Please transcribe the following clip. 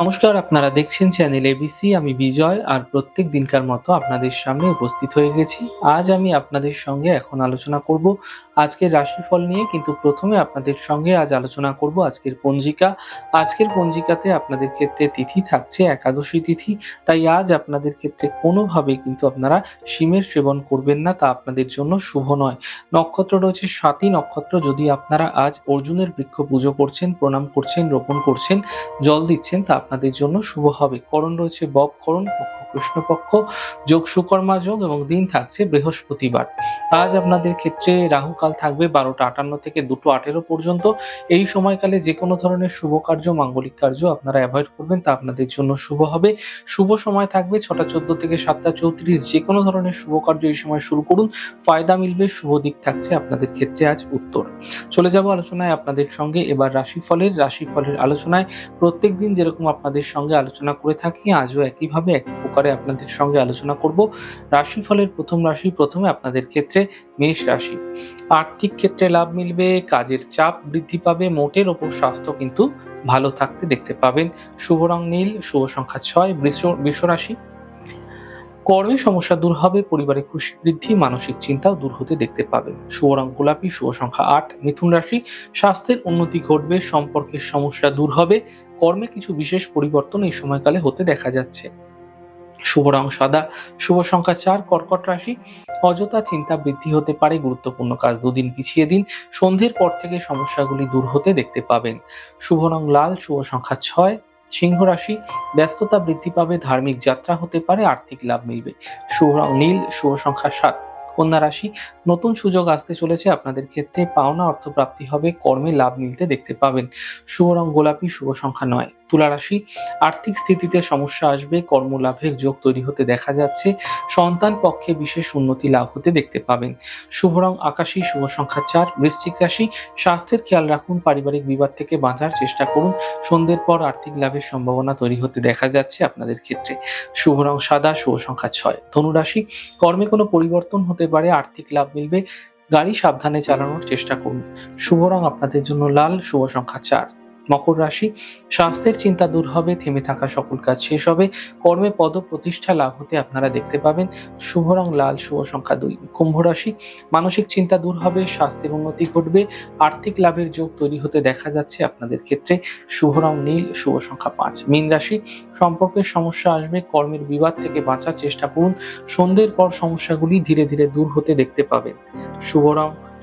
নমস্কার, আপনারা দেখছেন চ্যানেল এবিসি আমি বিজয়, আর প্রত্যেক দিনকার মতো আপনাদের সামনে উপস্থিত হয়ে গেছি। আজ আমি আপনাদের সঙ্গে এখন আলোচনা করব আজকের রাশিফল নিয়ে কিন্তু প্রথমে আপনাদের সঙ্গে আজ আলোচনা করব আজকের পঞ্জিকা। আজকের পঞ্জিকাতে আপনাদের ক্ষেত্রে তিথি থাকছে, একাদশী তিথি। তাই আজ আপনাদের ক্ষেত্রে কোনোভাবেই কিন্তু আপনারা শিমের সেবন করবেন না, তা আপনাদের জন্য শুভ নয়। নক্ষত্র রয়েছে সাতই নক্ষত্র যদি আপনারা আজ অর্জুনের বৃক্ষ পুজো করছেন, প্রণাম করছেন, রোপণ করছেন, জল দিচ্ছেন, তা আপনাদের জন্য শুভ হবে। করণ রয়েছে বব করণ, পক্ষ কৃষ্ণপক্ষ যোগ সুকর্মা যোগ এবং দিন থাকছে বৃহস্পতিবার। আজ আপনাদের ক্ষেত্রে রাহুকাল থাকবে বারোটা আটান্ন থেকে দুটো আঠেরো পর্যন্ত। এই সময়কালে যে কোনো ধরনের শুভ কার্য, মাঙ্গলিক কার্য আপনারা অ্যাভয়েড করবেন, তা আপনাদের জন্য শুভ হবে। শুভ সময় থাকবে ছটা চোদ্দ থেকে সাতটা চৌত্রিশ যে কোনো ধরনের শুভ কার্য এই সময় শুরু করুন। ফায়দা মিলবে, শুভ দিক থাকছে আপনাদের ক্ষেত্রে আজ উত্তর। চলে যাব আলোচনায় আপনাদের সঙ্গে, এবার রাশিফলের রাশিফলের আলোচনায়। প্রত্যেক দিন যেরকম আপনাদের সঙ্গে আলোচনা করে থাকি, আজও একইভাবে এক প্রকারে আপনাদের সঙ্গে আলোচনা করব। রাশিফলের প্রথম রাশি, প্রথমে আপনাদের ক্ষেত্রে মেষ রাশি। আর্থিক ক্ষেত্রে লাভ মিলবে, কাজের চাপ বৃদ্ধি পাবে, মোটের ওপর স্বাস্থ্য কিন্তু ভালো থাকতে দেখতে পাবেন। শুভ রং নীল, শুভ সংখ্যা ছয়, বৃষ বৃষ রাশি কর্মে সমস্যা দূর হবে, পরিবারে খুশি বৃদ্ধি, মানসিক চিন্তাও দূর হতে দেখতে পাবেন। শুভ রং গোলাপি, শুভ সংখ্যা আট, মিথুন রাশি। স্বাস্থ্যের উন্নতি ঘটবে, সম্পর্কের সমস্যা দূর হবে। কর্মে কিছু বিশেষ পরিবর্তন এই সময়কালে হতে দেখা যাচ্ছে। শুভ রং সাদা, শুভ সংখ্যা চার, কর্কট রাশি। অযথা চিন্তা বৃদ্ধি হতে পারে, গুরুত্বপূর্ণ কাজ দুদিন পিছিয়ে দিন, সন্ধ্যের পর থেকে সমস্যাগুলি দূর হতে দেখতে পাবেন। শুভ রং লাল, শুভ সংখ্যা ছয়, সিংহ রাশি। ব্যস্ততা বৃদ্ধি পাবে, ধার্মিক যাত্রা হতে পারে, আর্থিক লাভ মিলবে। শুভ রং নীল, শুভ সংখ্যা সাত, কন্যা রাশি। নতুন সুযোগ আসতে চলেছে আপনাদের ক্ষেত্রে, পাওনা অর্থপ্রাপ্তি হবে, কর্মে লাভ মিলতে দেখতে পাবেন। শুভ রং গোলাপি, শুভ সংখ্যা নয়। তুলা রাশি আর্থিক স্থিতিতে সমস্যা আসবে, কর্মলাভের যোগ তৈরি হতে দেখা যাচ্ছে। সন্তান পক্ষে বিশেষ উন্নতি লাভ হতে দেখতে পাবেন। শুভ রং, আকাশী, শুভ সংখ্যা চার। বৃশ্চিক রাশি, স্বাস্থ্যের খেয়াল রাখুন, পারিবারিক বিবাদ থেকে বাঁচার চেষ্টা করুন। সন্ধ্যের পর আর্থিক লাভের সম্ভাবনা তৈরি হতে দেখা যাচ্ছে আপনাদের ক্ষেত্রে। শুভ রং সাদা, শুভ সংখ্যা ছয়। ধনুরাশি, কর্মে কোনো পরিবর্তন হতে পারে, আর্থিক লাভ মিলবে। গাড়ি সাবধানে চালানোর চেষ্টা করুন। শুভ রং আপনাদের জন্য লাল, শুভ সংখ্যা চার। মকর রাশি, স্বাস্থ্যের চিন্তা দূর হবে, থেমে থাকা সকল কাজ শেষ হবে। কর্মে পদ প্রতিষ্ঠা লাভ হতে আপনারা দেখতে পাবেন। শুভ রং লাল, শুভ সংখ্যা দুই। কুম্ভ রাশি, মানসিক চিন্তা দূর হবে, স্বাস্থ্যের উন্নতি ঘটবে, আর্থিক লাভের যোগ তৈরি হতে দেখা যাচ্ছে আপনাদের ক্ষেত্রে। শুভ রং নীল, শুভ সংখ্যা পাঁচ। মীন রাশি, সম্পর্কের সমস্যা আসবে, কর্মের বিবাদ থেকে বাঁচার চেষ্টা করুন। সন্ধ্যের পর সমস্যাগুলি ধীরে ধীরে দূর হতে দেখতে পাবেন। শুভ রং